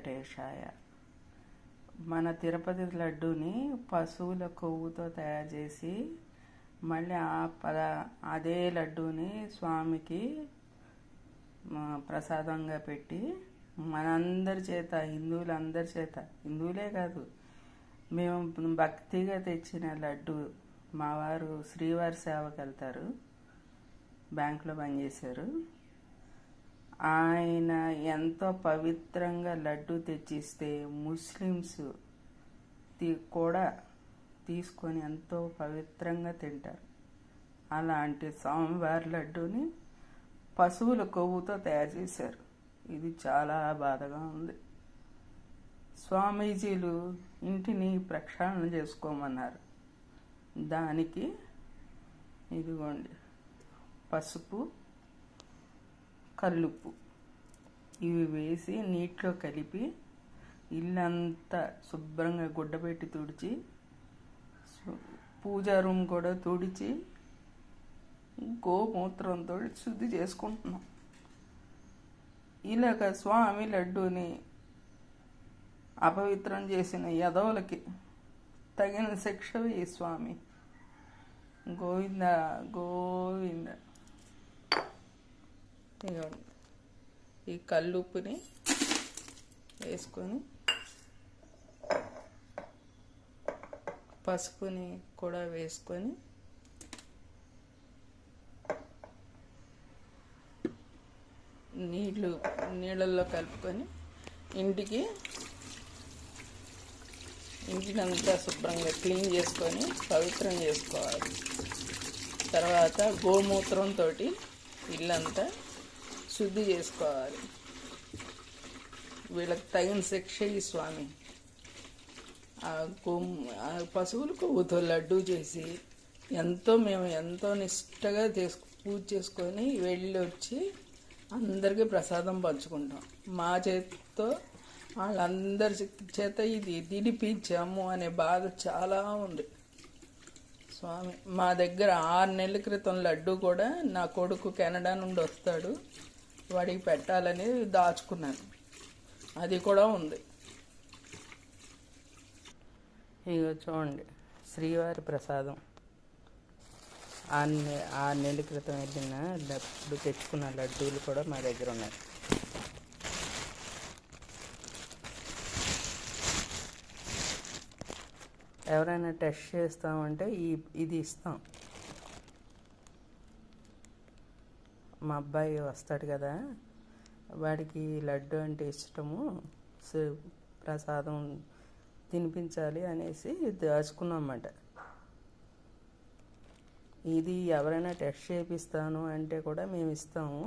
వెంకటేశాయ. మన తిరుపతి లడ్డూని పశువుల కొవ్వుతో తయారు చేసి మళ్ళీ ఆ పద అదే లడ్డూని స్వామికి ప్రసాదంగా పెట్టి మనందరి చేత హిందువులందరి చేత హిందువులే కాదు మేము భక్తిగా తెచ్చిన లడ్డు మా వారు శ్రీవారి సేవకు వెళ్తారు బ్యాంకులో పనిచేశారు. ఆయన ఎంతో పవిత్రంగా లడ్డు తెచ్చిస్తే ముస్లిమ్స్ కూడా తీసుకొని ఎంతో పవిత్రంగా తింటారు. అలాంటి స్వామివారి లడ్డూని పశువుల కొవ్వుతో తయారు చేశారు. ఇది చాలా బాధగా ఉంది. స్వామీజీలు ఇంటిని ప్రక్షాళన చేసుకోమన్నారు. దానికి ఇదిగోండి పసుపు కల్లుప్పు ఇవి వేసి నీటిలో కలిపి ఇల్లంతా శుభ్రంగా గుడ్డపెట్టి తుడిచి పూజా రూమ్ కూడా తుడిచి గోమూత్రంతో శుద్ధి చేసుకుంటున్నాం. ఇలాగ స్వామి లడ్డూని అపవిత్రం చేసిన యదవులకి తగిన శిక్ష వేయి స్వామి. గోవింద గోవింద. ఈ కల్లుప్పుని వేసుకొని పసుపుని కూడా వేసుకొని నీళ్ళు నీళ్ళల్లో కలుపుకొని ఇంటికి ఇంటినంతా శుభ్రంగా క్లీన్ చేసుకొని పవిత్రం చేసుకోవాలి. తర్వాత గోమూత్రంతో ఇల్లంతా శుద్ధి చేసుకోవాలి. వీళ్ళకి తగిన శిక్ష ఈ స్వామి. ఆ ఊతో ఆ పశువులు కొవ్వుతో లడ్డు చేసి ఎంతో మేము ఎంతో నిష్టగా తీసుకు పూజ చేసుకొని వెళ్ళి వచ్చి అందరికీ ప్రసాదం పంచుకుంటాం. మా చేతితో వాళ్ళందరి చేత ఇది తినిపించాము అనే బాధ చాలా ఉంది. స్వామి మా దగ్గర ఆరు నెలల క్రితం లడ్డు కూడా నా కొడుకు కెనడా నుండి వస్తాడు. వాడికి పెట్టాలని దాచుకున్నాను. అది కూడా ఉంది. ఇగో చూడండి శ్రీవారి ప్రసాదం. ఆరు ఆరు నెలల క్రితం వెళ్ళిన లడ్డు తెచ్చుకున్న లడ్డూలు కూడా మా దగ్గర ఉన్నాయి. ఎవరైనా టెస్ట్ చేస్తామంటే ఈ ఇది ఇస్తాం. మా అబ్బాయి వస్తాడు కదా వాడికి లడ్డు అంటే ఇష్టము ప్రసాదం తినిపించాలి అనేసి దాచుకున్నామన్నమాట. ఇది ఎవరైనా టెస్ట్ చేపిస్తాను అంటే కూడా మేము ఇస్తాము.